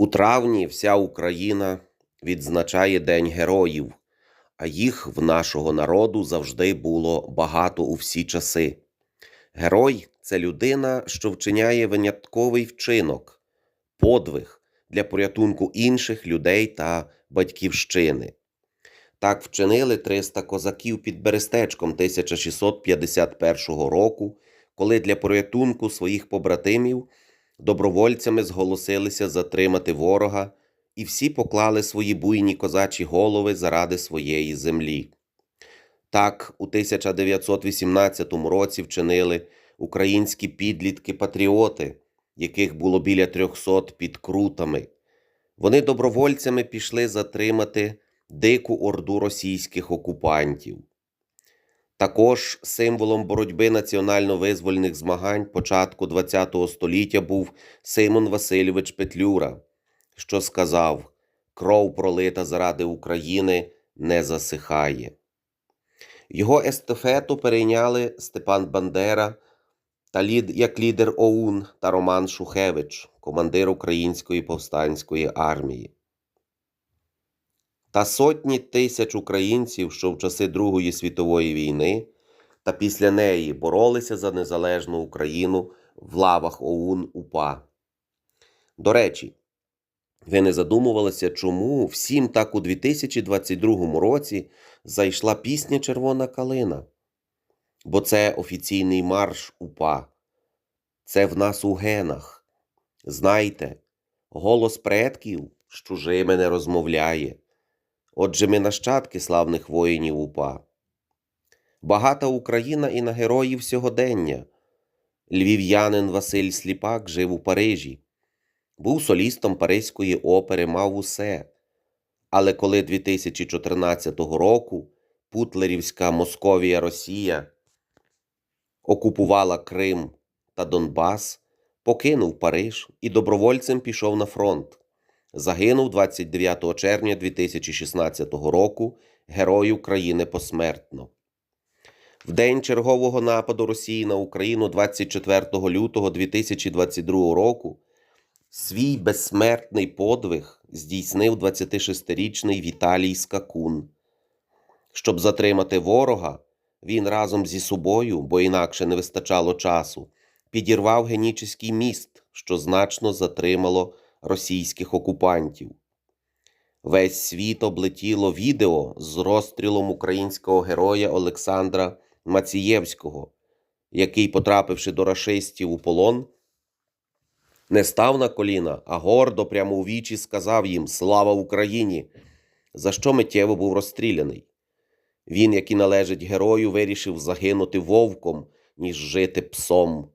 У травні вся Україна відзначає День героїв, а їх в нашого народу завжди було багато у всі часи. Герой це людина, що вчиняє винятковий вчинок, подвиг для порятунку інших людей та батьківщини. Так вчинили 300 козаків під Берестечком 1651 року, коли для порятунку своїх побратимів добровольцями зголосилися затримати ворога, і всі поклали свої буйні козачі голови заради своєї землі. Так, у 1918 році вчинили українські підлітки-патріоти, яких було біля 300 під крутами. Вони добровольцями пішли затримати дику орду російських окупантів. Також символом боротьби національно-визвольних змагань початку ХХ століття був Симон Васильович Петлюра, що сказав: кров пролита заради України не засихає. Його естафету перейняли Степан Бандера та лід, як лідер ОУН та Роман Шухевич, командир Української повстанської армії. Та сотні тисяч українців, що в часи Другої світової війни та після неї боролися за незалежну Україну в лавах ОУН УПА. До речі, ви не задумувалися, чому всім так у 2022 році зайшла пісня Червона калина? Бо це офіційний марш УПА. Це в нас у генах. Знайте, голос предків з чужими не розмовляє. Отже, ми нащадки славних воїнів УПА. Багата Україна і на героїв сьогодення. Львів'янин Василь Сліпак жив у Парижі, був солістом Паризької опери, мав усе. Але коли 2014 року Путлерівська Московія Росія окупувала Крим та Донбас, покинув Париж і добровольцем пішов на фронт. Загинув 29 червня 2016 року Герой України посмертно. В день чергового нападу Росії на Україну 24 лютого 2022 року свій безсмертний подвиг здійснив 26-річний Віталій Скакун. Щоб затримати ворога, він разом зі собою, бо інакше не вистачало часу, підірвав Генічеський міст, що значно затримало російських окупантів. Весь світ облетіло відео з розстрілом українського героя Олександра Мацієвського, який, потрапивши до рашистів у полон, не став на коліна, а гордо прямо у вічі сказав їм Слава Україні! За що миттєво був розстріляний. Він, як і належить герою, вирішив загинути вовком, ніж жити псом.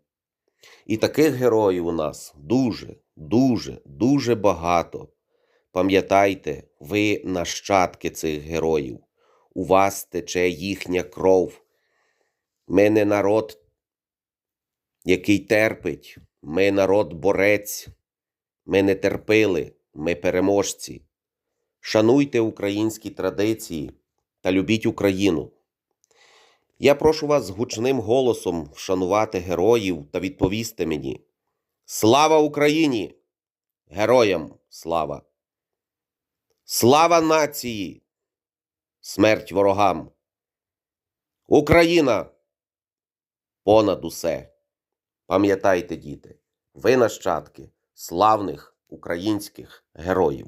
І таких героїв у нас дуже, дуже, дуже багато. Пам'ятайте, ви нащадки цих героїв. У вас тече їхня кров. Ми не народ, який терпить, ми народ борець. Ми не терпили, ми переможці. Шануйте українські традиції та любіть Україну. Я прошу вас гучним голосом вшанувати героїв та відповісти мені. Слава Україні! Героям слава! Слава нації! Смерть ворогам! Україна! Понад усе! Пам'ятайте, діти, ви нащадки славних українських героїв.